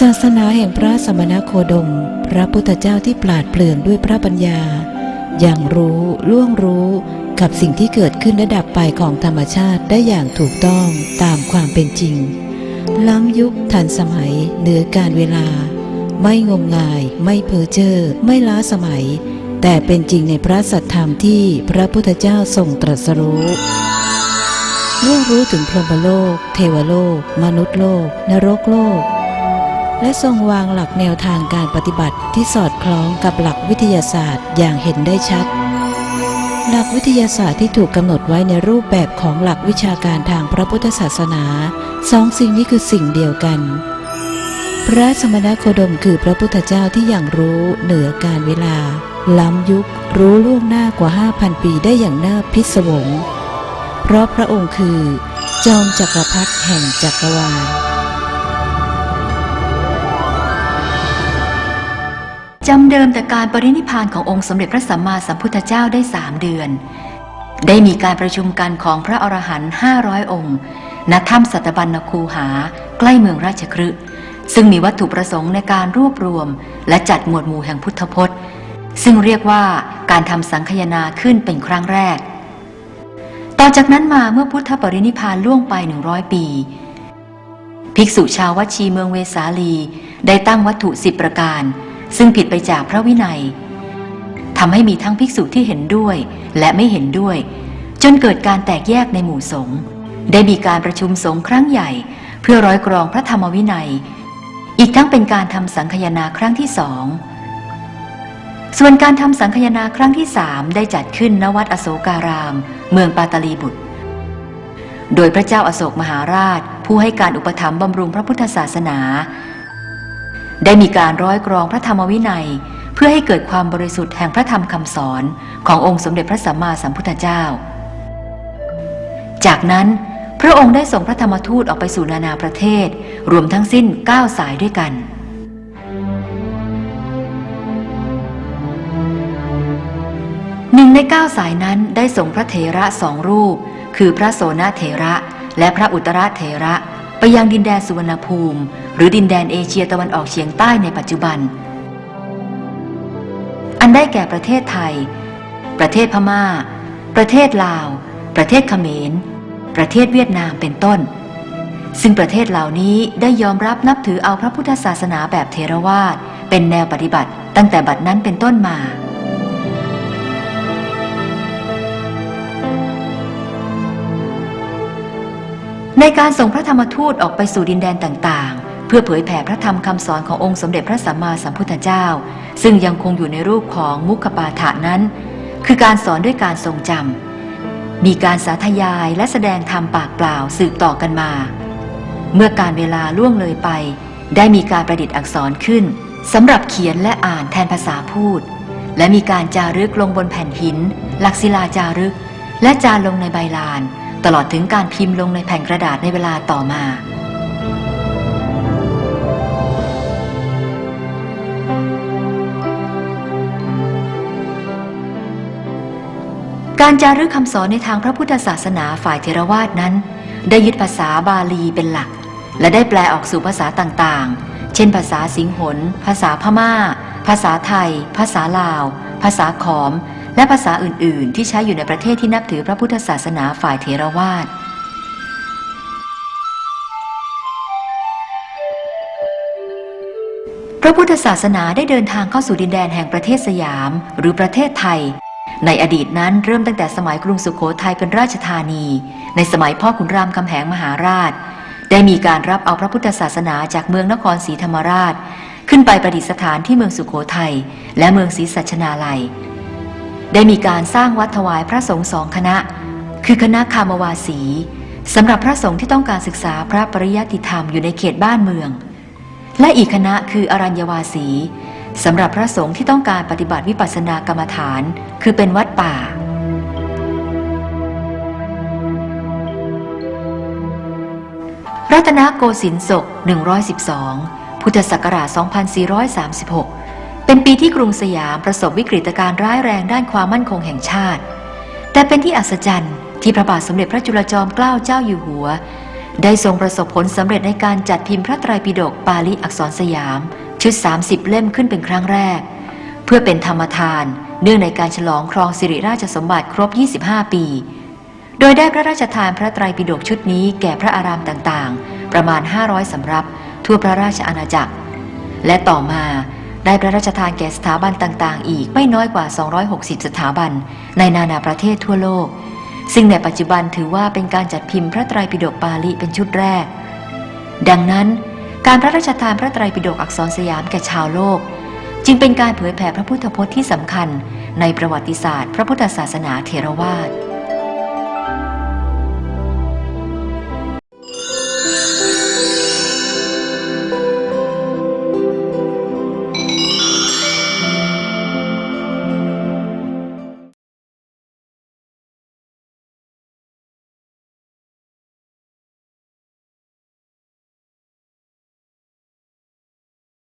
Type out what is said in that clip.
ศาสนาแห่งพระสมณโคดม พระพุทธเจ้าที่ปราดเปลื่อนด้วยพระปัญญา อย่างรู้ล่วงรู้กับสิ่งที่เกิดขึ้นและดับไปของธรรมชาติได้อย่างถูกต้องตามความเป็นจริง ล้ำยุคทันสมัยเหนือการเวลา ไม่งมงาย ไม่เพ้อเจ้อไม่ล้าสมัย แต่เป็นจริงในพระสัทธรรมที่พระพุทธเจ้าทรงตรัสรู้ล่วงรู้ถึงพรหมโลก เทวโลก มนุษย์โลก นรกโลก และทรงวางหลักแนวทางการปฏิบัติที่สอดคล้องกับหลักวิทยาศาสตร์อย่างเห็นได้ชัด หลักวิทยาศาสตร์ที่ถูกกำหนดไว้ในรูปแบบของหลักวิชาการทางพระพุทธศาสนาสองสิ่งนี้คือสิ่งเดียวกัน พระสมณโคดมคือพระพุทธเจ้าที่อย่างรู้เหนือการเวลา ล้ำยุครู้ล่วงหน้ากว่า 5,000 ปีได้อย่างน่าพิศวง เพราะพระองค์คือ จอมจักรพรรดิแห่งจักรวาล จำเดิมแต่การปรินิพานขององค์สมเด็จพระสัมมาสัมพุทธเจ้าได้สามเดือน ได้มีการประชุมกันของพระอรหันต์500องค์ ณ ถ้ำสัตบัญญคูหา ใกล้เมืองราชคฤห์ซึ่งมีวัตถุประสงค์ในการรวบรวม และจัดหมวดหมู่แห่งพุทธพจน์ ซึ่งเรียกว่าการทำสังคยนาขึ้นเป็นครั้งแรก ต่อจากนั้นมาเมื่อพุทธปรินิพานล่วงไป100ปี ภิกษุชาววัชีเมืองเวสาลีได้ตั้งวัตถุสิบประการ ซึ่งผิดไปจากพระวินัยทำให้มีทั้งภิกษุที่เห็นด้วย และไม่เห็นด้วย จนเกิดการแตกแยกในหมู่สงฆ์ได้มีการประชุมสงฆ์ครั้งใหญ่ เพื่อร้อยกรองพระธรรมวินัย อีกทั้งเป็นการทำสังคายนาครั้งที่สองส่วนการทำสังคายนาครั้งที่สามได้จัดขึ้นณวัดอโศการาม เมืองปาตาลีบุตร โดยพระเจ้าอาโศกมหาราช ผู้ให้การอุปถัมภ์บำรุงพระพุทธศาสนา ได้มีการร้อยกรองพระธรรมวินัย เพื่อให้เกิดความบริสุทธิ์แห่งพระธรรมคำสอนขององค์สมเด็จพระสัมมาสัมพุทธเจ้า จากนั้นพระองค์ได้ส่งพระธรรมทูตออกไปสู่นานาประเทศ รวมทั้งสิ้น 9 สายด้วยกัน หนึ่งในเก้าสายนั้นได้ส่งพระเถระสองรูป คือพระโสนเถระและพระอุตรเถระไปยังดินแดนสุวรรณภูมิ หรือดินแดนเอเชียตะวันออกเฉียงใต้ในปัจจุบัน อันได้แก่ประเทศไทย ประเทศพม่า ประเทศลาว ประเทศเขมร ประเทศเวียดนามเป็นต้น ซึ่งประเทศเหล่านี้ได้ยอมรับนับถือเอาพระพุทธศาสนาแบบเทรวาสเป็นแนวปฏิบัติตั้งแต่บัดนั้นเป็นต้นมาในการส่งพระธรรมทูตออกไปสู่ดินแดนต่างๆ เพื่อเผยแผ่พระธรรมคำสอนขององค์สมเด็จพระสัมมาสัมพุทธเจ้า ซึ่งยังคงอยู่ในรูปของมุขปาฐานั้น คือการสอนด้วยการทรงจำมีการสาธยายและแสดงธรรมปากเปล่าสืบต่อกันมา เมื่อการเวลาล่วงเลยไป ได้มีการประดิษฐ์อักษรขึ้นสำหรับเขียนและอ่านแทนภาษาพูด และมีการจารึกลงบนแผ่นหิน หลักศิลาจารึก และจารลงในใบลาน ตลอดถึงการพิมพ์ลงในแผ่นกระดาษในเวลาต่อมา การจารึกคำสอนในทางพระพุทธศาสนาฝ่ายเทรวาสนั้น ได้ยึดภาษาบาลีเป็นหลัก และได้แปลออกสู่ภาษาต่างๆ เช่น ภาษาสิงหนภาษาพม่า ภาษาไทย ภาษาลาว ภาษาขอม และภาษาอื่นๆ ที่ใช้อยู่ในประเทศที่นับถือพระพุทธศาสนาฝ่ายเทรวาสพระพุทธศาสนาได้เดินทางเข้าสู่ดินแดนแห่งประเทศสยาม หรือประเทศไทย ในอดีตนั้นเริ่มตั้งแต่สมัยกรุงสุขโขทัยเป็นราชธานี ในสมัยพ่อขุนรามคำแหงมหาราช ได้มีการรับเอาพระพุทธศาสนาจากเมืองนครศรีธรรมราช ขึ้นไปประดิษฐานที่เมืองสุขโขทัยและเมืองศรีสัชนาลัย ได้มีการสร้างวัดถวายพระสงฆ์สองคณะ คือคณะคามวาสีสำหรับพระสงฆ์ที่ต้องการศึกษาพระปริยัติธรรมอยู่ในเขตบ้านเมือง และอีกคณะคืออรัญญวาสี สำหรับพระสงฆ์ที่ต้องการปฏิบัติวิปัสสนากรรมฐาน คือเป็นวัดป่า รัตนโกสินทร์ศก 112 พุทธศักราช 2436 เป็นปีที่กรุงสยามประสบวิกฤตการณ์ร้ายแรงด้านความมั่นคงแห่งชาติ แต่เป็นที่อัศจรรย์ที่พระบาทสมเด็จพระจุลจอมเกล้าเจ้าอยู่หัว ได้ทรงประสบผลสำเร็จในการจัดพิมพ์พระไตรปิฎกปาลีอักษรสยาม ชุด 30 เล่มขึ้นเป็นครั้งแรก เพื่อเป็นธรรมทาน เนื่องในการฉลองครองสิริราชสมบัติครบ 25 ปี โดยได้พระราชทานพระไตรปิฎกชุดนี้แก่พระอารามต่างๆ ประมาณ 500สำรับ ทั่วพระราชอาณาจักร และต่อมาได้พระราชทานแก่สถาบันต่างๆ อีกไม่น้อยกว่า 260 สถาบัน ในนานาประเทศทั่วโลก ซึ่งในปัจจุบันถือว่าเป็นการจัดพิมพ์พระไตรปิฎกปาลีเป็นชุดแรก ดังนั้น การพระราชทานพระไตรปิฎกอักษรสยามแก่ชาวโลก จึงเป็นการเผยแผ่พระพุทธพจน์ที่สำคัญในประวัติศาสตร์ พระพุทธศาสนาเทรวาส